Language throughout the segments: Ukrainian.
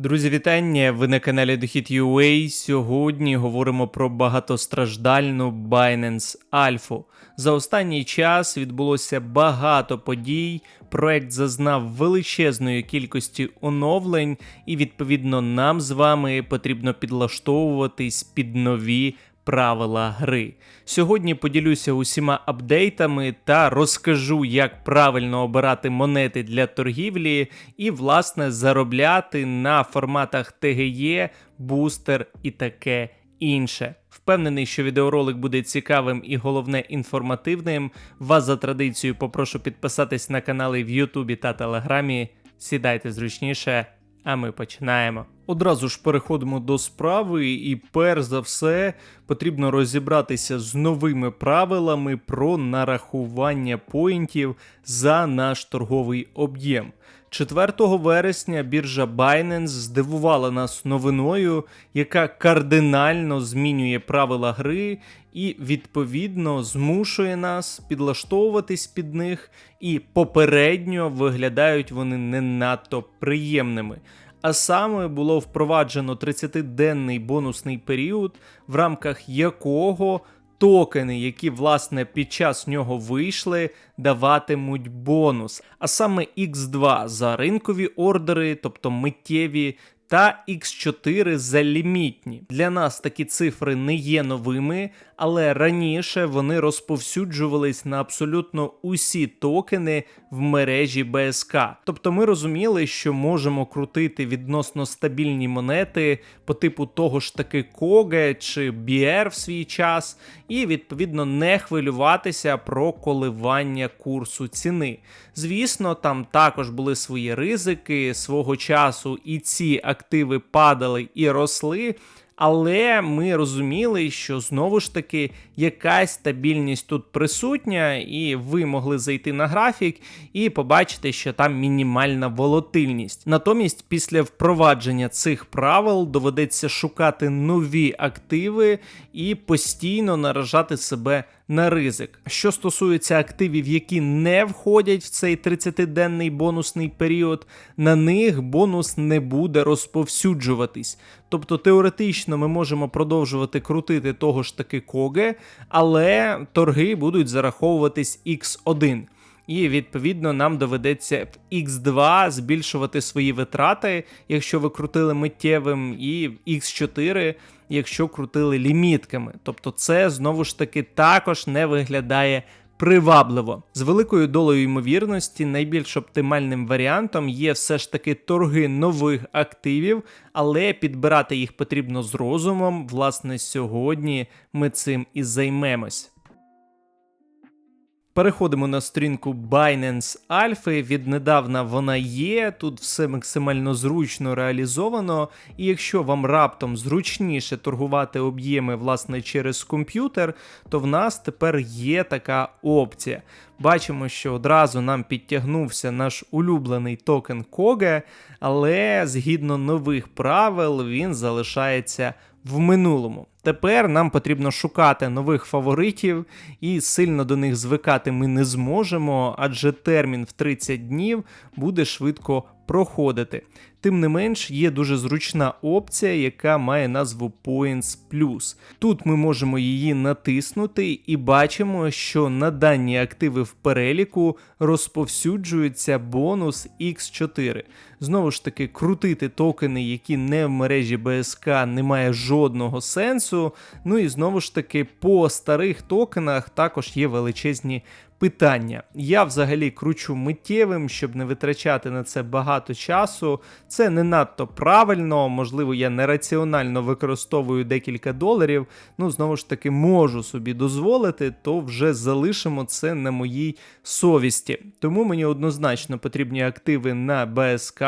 Друзі, вітання! Ви на каналі Дохід UA. Сьогодні говоримо про багатостраждальну Binance Alpha. За останній час відбулося багато подій. Проект зазнав величезної кількості оновлень, і відповідно нам з вами потрібно підлаштовуватись під нові правила гри. Сьогодні поділюся усіма апдейтами та розкажу, як правильно обирати монети для торгівлі і, власне, заробляти на форматах TGE, бустер і таке інше. Впевнений, що відеоролик буде цікавим і головне інформативним. Вас за традицією попрошу підписатись на канали в Ютубі та Телеграмі. Сідайте зручніше, а ми починаємо. Одразу ж переходимо до справи, і перш за все потрібно розібратися з новими правилами про нарахування поінтів за наш торговий об'єм. 4 вересня біржа Binance здивувала нас новиною, яка кардинально змінює правила гри і відповідно змушує нас підлаштовуватись під них, і попередньо виглядають вони не надто приємними. А саме було впроваджено 30-денний бонусний період, в рамках якого токени, які власне під час нього вийшли, даватимуть бонус. А саме X2 за ринкові ордери, тобто миттєві. Та X4 за лімітні. Для нас такі цифри не є новими, але раніше вони розповсюджувались на абсолютно усі токени в мережі БСК. Тобто ми розуміли, що можемо крутити відносно стабільні монети по типу того ж таки Коге чи BR в свій час, і відповідно не хвилюватися про коливання курсу ціни. Звісно, там також були свої ризики свого часу, і ці активи падали і росли. Але ми розуміли, що знову ж таки якась стабільність тут присутня, і ви могли зайти на графік і побачити, що там мінімальна волатильність. Натомість, після впровадження цих правил доведеться шукати нові активи і постійно наражати себе на ризик. Що стосується активів, які не входять в цей 30-денний бонусний період, на них бонус не буде розповсюджуватись. Тобто теоретично ми можемо продовжувати крутити того ж таки коге, але торги будуть зараховуватись X1. І відповідно нам доведеться в X2 збільшувати свої витрати, якщо ви крутили миттєвим, і в X4, якщо крутили лімітками. Тобто, це знову ж таки також не виглядає. Привабливо з великою долею ймовірності, найбільш оптимальним варіантом є все ж таки торги нових активів, але підбирати їх потрібно з розумом. Власне, сьогодні ми цим і займемось. Переходимо на сторінку Binance Alpha. Віднедавна вона є. Тут все максимально зручно реалізовано. І якщо вам раптом зручніше торгувати об'єми власне через комп'ютер, то в нас тепер є така опція. Бачимо, що одразу нам підтягнувся наш улюблений токен Коге, але згідно нових правил він залишається в минулому. Тепер нам потрібно шукати нових фаворитів, і сильно до них звикати ми не зможемо, адже термін в 30 днів буде швидко проходити. Тим не менш, є дуже зручна опція, яка має назву Points Plus. Тут ми можемо її натиснути і бачимо, що на дані активи в переліку розповсюджується бонус X4. Знову ж таки, крутити токени, які не в мережі БСК, не має жодного сенсу. Ну і знову ж таки, по старих токенах також є величезні питання. Я взагалі кручу миттєвим, щоб не витрачати на це багато часу. Це не надто правильно, можливо, я нераціонально використовую декілька доларів. Ну, знову ж таки, можу собі дозволити, то вже залишимо це на моїй совісті. Тому мені однозначно потрібні активи на БСК.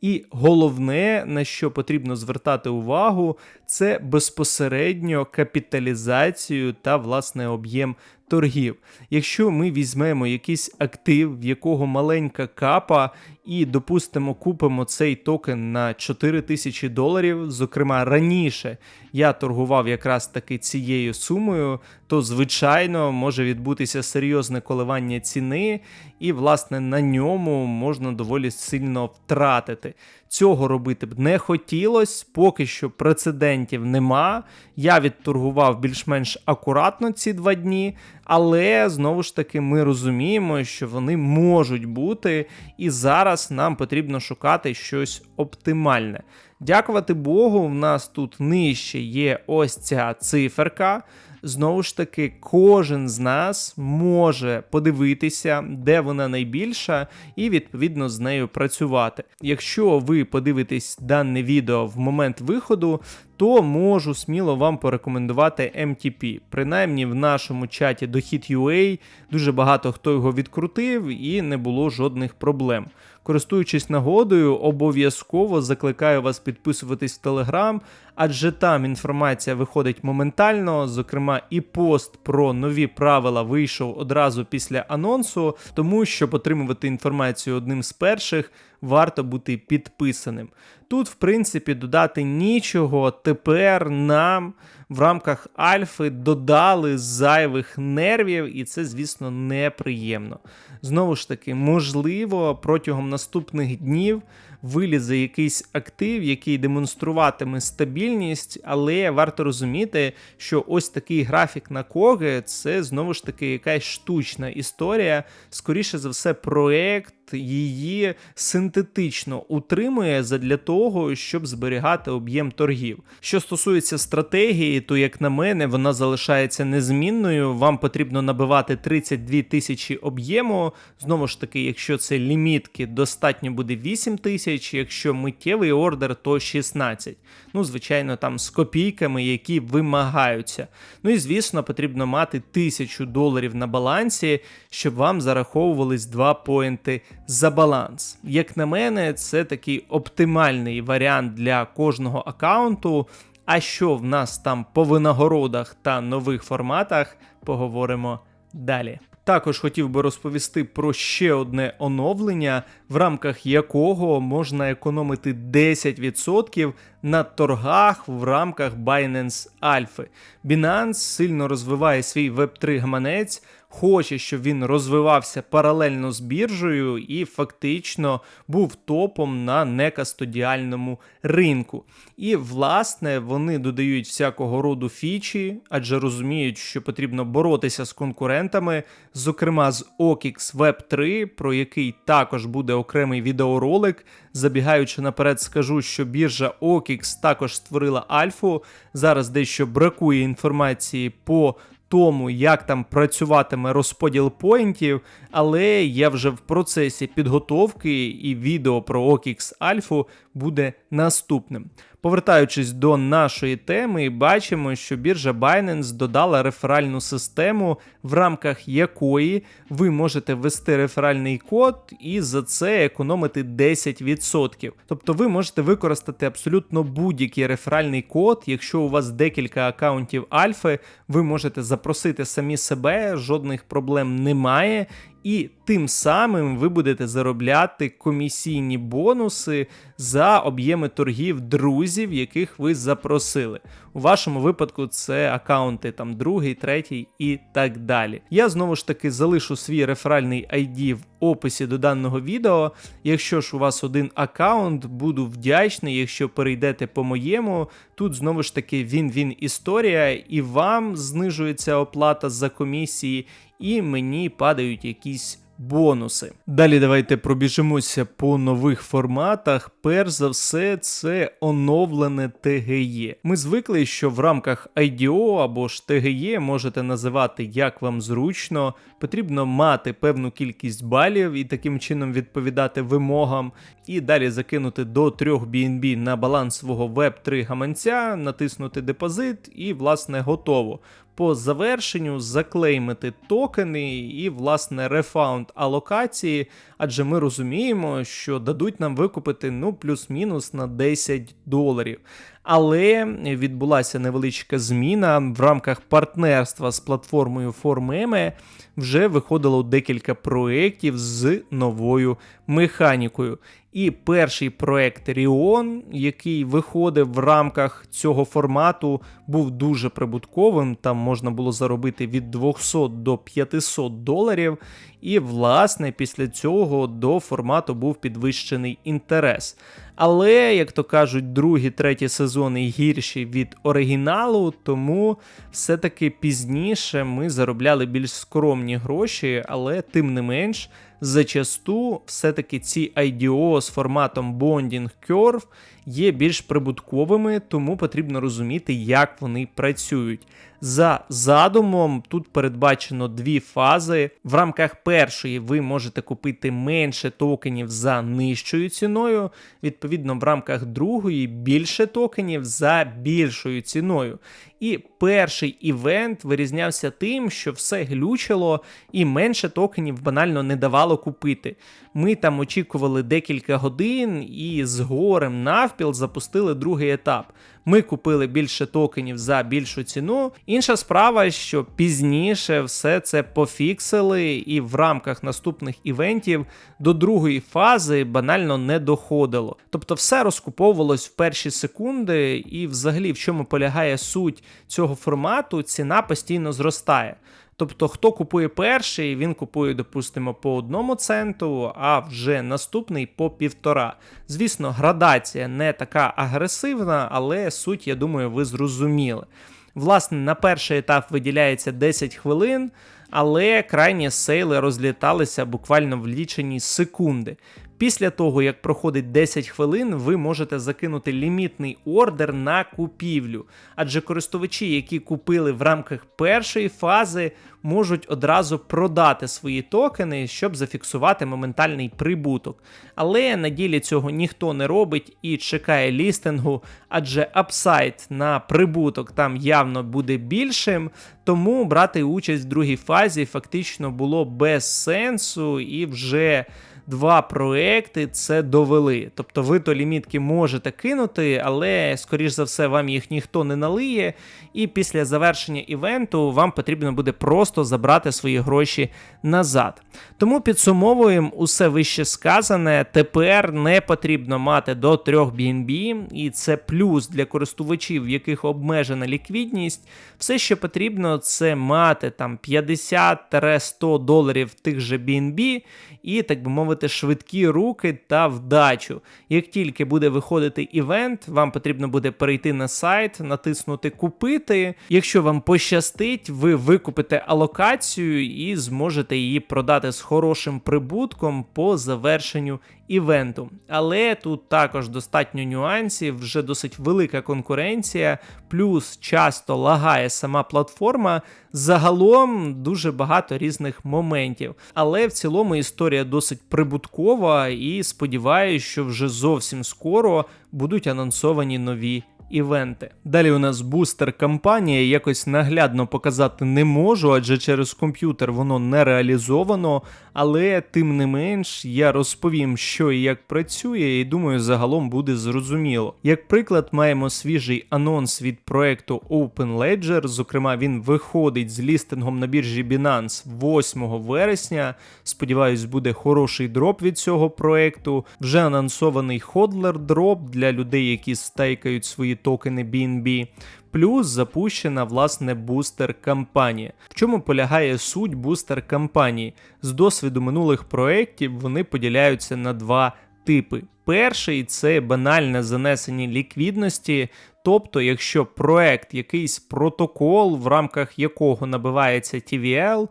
І головне, на що потрібно звертати увагу, це безпосередньо капіталізацію та власне об'єм торгів. Якщо ми візьмемо якийсь актив, в якого маленька капа, і, допустимо, купимо цей токен на 4 тисячі доларів. Зокрема, раніше я торгував якраз таки цією сумою, то звичайно може відбутися серйозне коливання ціни, і, власне, на ньому можна доволі сильно втратити. Цього робити б не хотілося, поки що прецедентів нема. Я відторгував більш-менш акуратно ці два дні, але знову ж таки ми розуміємо, що вони можуть бути, і зараз нам потрібно шукати щось оптимальне. Дякувати Богу, в нас тут нижче є ось ця циферка. Знову ж таки, кожен з нас може подивитися, де вона найбільша, і відповідно з нею працювати. Якщо ви подивитесь дане відео в момент виходу, то можу сміло вам порекомендувати MTP. Принаймні в нашому чаті Дохід.ua дуже багато хто його відкрутив і не було жодних проблем. Користуючись нагодою, обов'язково закликаю вас підписуватись в Телеграм, адже там інформація виходить моментально. Зокрема, і пост про нові правила вийшов одразу після анонсу, тому щоб отримувати інформацію одним з перших, варто бути підписаним. Тут, в принципі, додати нічого. Тепер нам в рамках Альфи додали зайвих нервів, і це, звісно, неприємно. Знову ж таки, можливо, протягом наступних днів вилізе якийсь актив, який демонструватиме стабільність, але варто розуміти, що ось такий графік на коги це знову ж таки якась штучна історія. Скоріше за все, проект її синтетично утримує задля того, щоб зберігати об'єм торгів. Що стосується стратегії, то як на мене, вона залишається незмінною. Вам потрібно набивати 32 тисячі об'єму. Знову ж таки, якщо це лімітки, достатньо буде 8 тисяч, якщо миттєвий ордер, то 16. Ну, звичайно, там з копійками, які вимагаються. Ну і звісно, потрібно мати тисячу доларів на балансі, щоб вам зараховувались 2 поінти за баланс. Як на мене, це такий оптимальний варіант для кожного аккаунту. А що в нас там по винагородах та нових форматах, поговоримо далі. Також хотів би розповісти про ще одне оновлення, в рамках якого можна економити 10% на торгах в рамках Binance Alpha. Binance сильно розвиває свій Web3 гаманець, хоче, щоб він розвивався паралельно з біржею і фактично був топом на некастодіальному ринку. І, власне, вони додають всякого роду фічі, адже розуміють, що потрібно боротися з конкурентами, зокрема з OKX Web 3, про який також буде окремий відеоролик. Забігаючи наперед, скажу, що біржа OKX також створила альфу. Зараз дещо бракує інформації по тому, як там працюватиме розподіл поінтів, але я вже в процесі підготовки і відео про OKX Альфу буде наступним. Повертаючись до нашої теми, бачимо, що біржа Binance додала реферальну систему, в рамках якої ви можете ввести реферальний код і за це економити 10%. Тобто ви можете використати абсолютно будь-який реферальний код. Якщо у вас декілька аккаунтів Альфи, ви можете запросити самі себе, жодних проблем немає і тим самим ви будете заробляти комісійні бонуси за об'єми торгів друзів, яких ви запросили. У вашому випадку це аккаунти там другий, третій і так далі. Я знову ж таки залишу свій реферальний ID в описі до даного відео. Якщо ж у вас один аккаунт, буду вдячний, якщо перейдете по моєму. Тут знову ж таки він-він історія, і вам знижується оплата за комісії, і мені падають якісь бонуси. Далі давайте пробіжимося по нових форматах. Перш за все, це оновлене ТГЄ. Ми звикли, що в рамках IDO або ж ТГЄ можете називати як вам зручно. Потрібно мати певну кількість балів і таким чином відповідати вимогам, і далі закинути до 3 BNB на баланс свого Web3 гаманця, натиснути депозит, і, власне, готово по завершенню заклеймити токени і, власне, рефаунд алокації, адже ми розуміємо, що дадуть нам викупити ну плюс-мінус на 10 доларів. Але відбулася невеличка зміна в рамках партнерства з платформою ForMeme вже виходило декілька проєктів з новою механікою. І перший проект Ріон, який виходив в рамках цього формату, був дуже прибутковим. Там можна було заробити від 200 до 500 доларів. І, власне, після цього до формату був підвищений інтерес. Але, як то кажуть, другі, треті сезони гірші від оригіналу, тому все-таки пізніше ми заробляли більш скромні гроші, але тим не менш зачасту все-таки ці IDO з форматом Bonding Curve є більш прибутковими, тому потрібно розуміти, як вони працюють. За задумом, тут передбачено дві фази. В рамках першої ви можете купити менше токенів за нижчою ціною. Відповідно, в рамках другої більше токенів за більшою ціною. І перший івент вирізнявся тим, що все глючило і менше токенів банально не давало купити. Ми там очікували декілька годин і з горем навпіл запустили другий етап. Ми купили більше токенів за більшу ціну. Інша справа, що пізніше все це пофіксили, і в рамках наступних івентів до другої фази банально не доходило. Тобто все розкуповувалось в перші секунди, і взагалі в чому полягає суть цього формату, ціна постійно зростає. Тобто, хто купує перший, він купує, допустимо, по одному центу, а вже наступний по півтора. Звісно, градація не така агресивна, але суть, я думаю, ви зрозуміли. Власне, на перший етап виділяється 10 хвилин, але крайні сейли розліталися буквально в лічені секунди. Після того, як проходить 10 хвилин, ви можете закинути лімітний ордер на купівлю, адже користувачі, які купили в рамках першої фази, можуть одразу продати свої токени, щоб зафіксувати моментальний прибуток. Але на ділі цього ніхто не робить і чекає лістингу, адже апсайт на прибуток там явно буде більшим, тому брати участь в другій фазі фактично було без сенсу і вже два проекти це довели. Тобто ви то лімітки можете кинути, але, скоріш за все, вам їх ніхто не налиє. І після завершення івенту вам потрібно буде просто забрати свої гроші назад. Тому підсумовуємо усе вище сказане. Тепер не потрібно мати до 3 BNB, і це плюс для користувачів, в яких обмежена ліквідність. Все, що потрібно, це мати там 50-100 доларів тих же BNB і, так би мовити, швидкі руки та вдачу. Як тільки буде виходити івент, вам потрібно буде перейти на сайт, натиснути Купити. Якщо вам пощастить, ви викупите алокацію і зможете її продати з хорошим прибутком по завершенню івенту. Але тут також достатньо нюансів, вже досить велика конкуренція, плюс часто лагає сама платформа. Загалом дуже багато різних моментів. Але в цілому історія досить прибуткова і сподіваюся, що вже зовсім скоро будуть анонсовані нові івенти. Далі у нас бустер кампанія, якось наглядно показати не можу, адже через комп'ютер воно не реалізовано. Але тим не менш я розповім, що і як працює, і думаю, загалом буде зрозуміло. Як приклад, маємо свіжий анонс від проекту Open Ledger, Зокрема, він виходить з лістингом на біржі Binance 8 вересня. Сподіваюсь, буде хороший дроп від цього проекту. Вже анонсований ходлер дроп для людей, які стейкають свої токени BNB. Плюс запущена власне бустер кампанія. В чому полягає суть бустер кампанії? З досвіду минулих проєктів вони поділяються на два типи. Перший це банальне занесення ліквідності. Тобто, якщо проект, якийсь протокол, в рамках якого набивається TVL,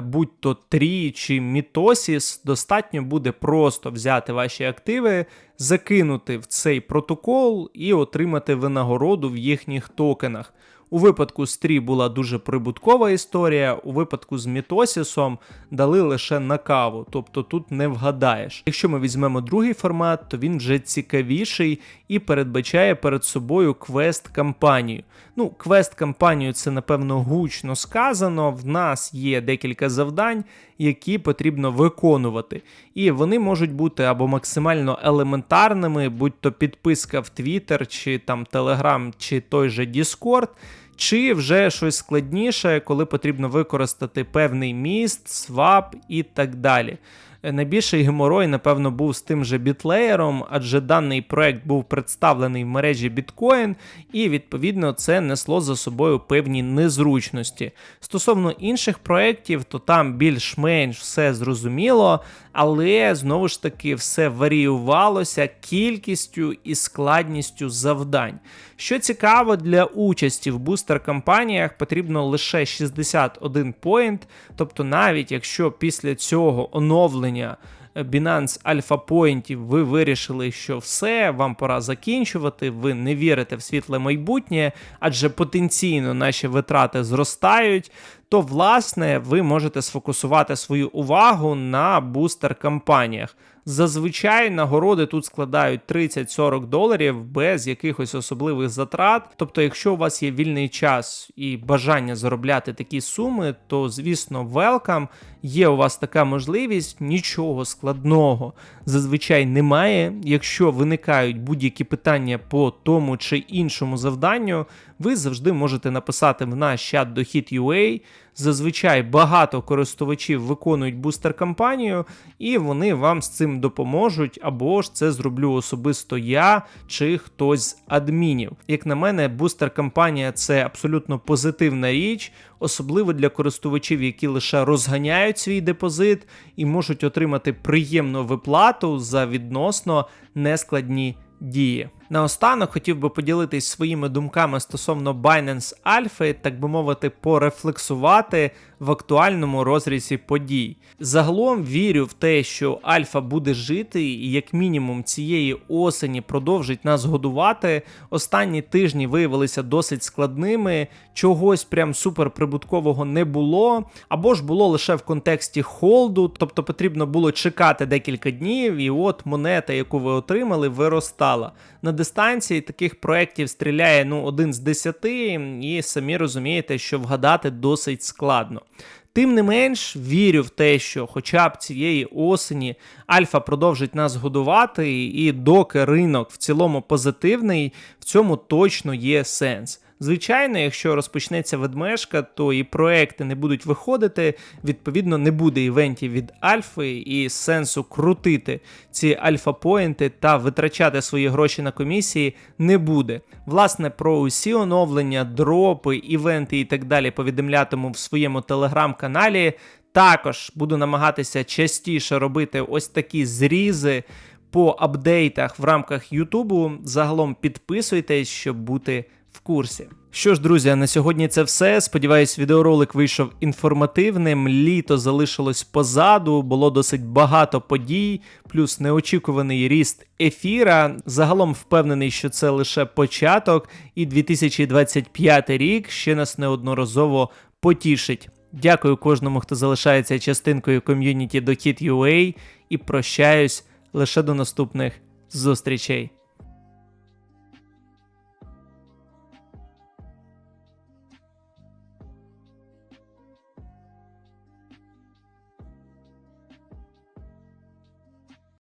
будь то Трі чи Мітосіс, достатньо буде просто взяти ваші активи, закинути в цей протокол і отримати винагороду в їхніх токенах. У випадку з Трі була дуже прибуткова історія, у випадку з Мітосісом дали лише на каву, тобто тут не вгадаєш. Якщо ми візьмемо другий формат, то він вже цікавіший і передбачає перед собою квест-кампанію. Ну, квест-кампанію це напевно гучно сказано. В нас є декілька завдань, які потрібно виконувати. І вони можуть бути або максимально елементарними, будь то підписка в Twitter, чи там Telegram, чи той же Discord. Чи вже щось складніше, коли потрібно використати певний міст, свап і так далі. Найбільший геморой, напевно, був з тим же бітлеєром, адже даний проект був представлений в мережі Bitcoin, і відповідно це несло за собою певні незручності. Стосовно інших проєктів, то там більш-менш все зрозуміло, але знову ж таки все варіювалося кількістю і складністю завдань. Що цікаво, для участі в бустер-кампаніях потрібно лише 61 поінт, тобто навіть якщо після цього оновлення Binance Alpha Point ви вирішили, що все, вам пора закінчувати, ви не вірите в світле майбутнє, адже потенційно наші витрати зростають, то власне ви можете сфокусувати свою увагу на бустер-кампаніях. Зазвичай нагороди тут складають 30-40 доларів без якихось особливих затрат. Тобто, якщо у вас є вільний час і бажання заробляти такі суми, то звісно, welcome. Є у вас така можливість, нічого складного зазвичай немає. Якщо виникають будь-які питання по тому чи іншому завданню, ви завжди можете написати в наш чат до Hit.ua. Зазвичай багато користувачів виконують бустер-кампанію, і вони вам з цим допоможуть, або ж це зроблю особисто я чи хтось з адмінів. Як на мене, бустер-кампанія це абсолютно позитивна річ, особливо для користувачів, які лише розганяють свій депозит і можуть отримати приємну виплату за відносно нескладні дії. Наостанок хотів би поділитись своїми думками стосовно Binance Alpha, так би мовити, порефлексувати в актуальному розрізі подій. Загалом вірю в те, що Альфа буде жити і, як мінімум, цієї осені продовжить нас годувати. Останні тижні виявилися досить складними, чогось прям суперприбуткового не було, або ж було лише в контексті холду, тобто потрібно було чекати декілька днів, і от монета, яку ви отримали, виростала. На дистанції таких проєктів стріляє ну, один з десяти, і самі розумієте, що вгадати досить складно. Тим не менш, вірю в те, що хоча б цієї осені Альфа продовжить нас годувати, і доки ринок в цілому позитивний, в цьому точно є сенс. Звичайно, якщо розпочнеться ведмежка, то і проекти не будуть виходити. Відповідно, не буде івентів від Альфи і сенсу крутити ці альфа-поінти та витрачати свої гроші на комісії не буде. Власне, про усі оновлення, дропи, івенти і так далі повідомлятиму в своєму телеграм-каналі. Також буду намагатися частіше робити ось такі зрізи по апдейтах в рамках Ютубу. Загалом підписуйтесь, щоб бути курсі. Що ж, друзі, на сьогодні це все. Сподіваюсь, відеоролик вийшов інформативним. Літо залишилось позаду, було досить багато подій, плюс неочікуваний ріст ефіра. Загалом впевнений, що це лише початок, і 2025 рік ще нас неодноразово потішить. Дякую кожному, хто залишається частинкою ком'юніті до Hit.ua і прощаюсь лише до наступних зустрічей.